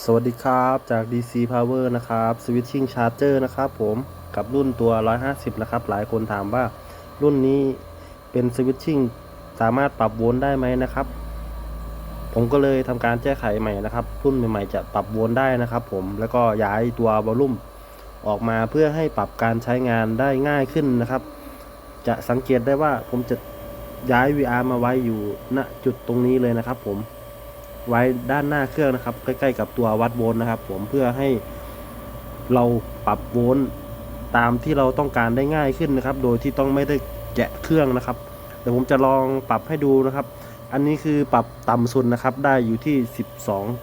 สวัสดีครับจาก DC Power นะครับ Switching Charger นะครับผมกับรุ่นตัว 150 นะครับ หลายคนถามว่ารุ่นนี้เป็น Switching สามารถปรับโวลต์ได้ไหมนะครับ ผมก็เลยทำการแก้ไขใหม่นะครับ รุ่นใหม่ๆจะปรับโวลต์ได้นะครับผมแล้วก็ย้ายตัววอลลุ่มออกมาเพื่อให้ปรับการใช้งานได้ง่ายขึ้นนะครับ จะสังเกตได้ว่าผมจะย้าย VR มาไว้อยู่ณจุดตรงนี้เลยนะครับผม ไว้ด้านหน้าเครื่องนะครับ ใกล้ๆกับตัววัดโวลต์นะครับ ผมเพื่อให้เราปรับโวลต์ตามที่เราต้องการได้ง่ายขึ้นนะครับ โดยที่ต้องไม่ได้แกะเครื่องนะครับเดี๋ยวผมจะลองปรับให้ดูนะครับ อันนี้คือปรับต่ำสุดนะครับ ได้อยู่ที่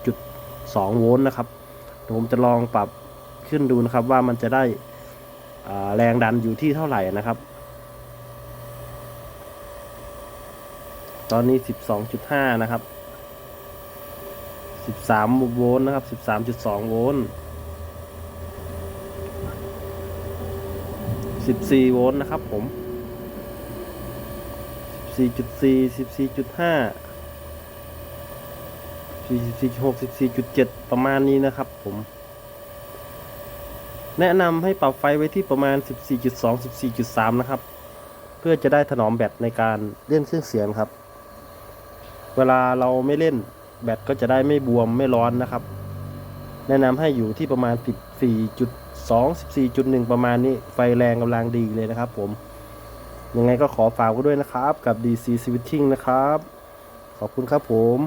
12.2 โวลต์นะครับเดี๋ยวผมจะลองปรับขึ้นดูนะครับว่ามันจะได้แรงดันอยู่ที่เท่าไหร่นะครับ ตอนนี้ 12.5 นะครับ 13 โวลต์นะครับ 13.2 โวลต์ 14 โวลต์นะครับผม 14.4 14.5 14.6 14.7 ประมาณนี้นะครับผม แนะนำให้ปรับไฟไว้ที่ประมาณ 14.2 14.3 นะครับ เพื่อจะได้ถนอมแบตในการเล่นเครื่องเสียงครับ เวลาเราไม่เล่น แบตก็จะได้ไม่บวมไม่ร้อนนะครับ แนะนำให้อยู่ที่ประมาณ 14.2 14.1 ประมาณนี้ ไฟแรงกำลังดีเลยนะครับผม ยังไงก็ขอฝากไว้ด้วยนะครับ กับ DC Switching นะครับ ขอบคุณครับผม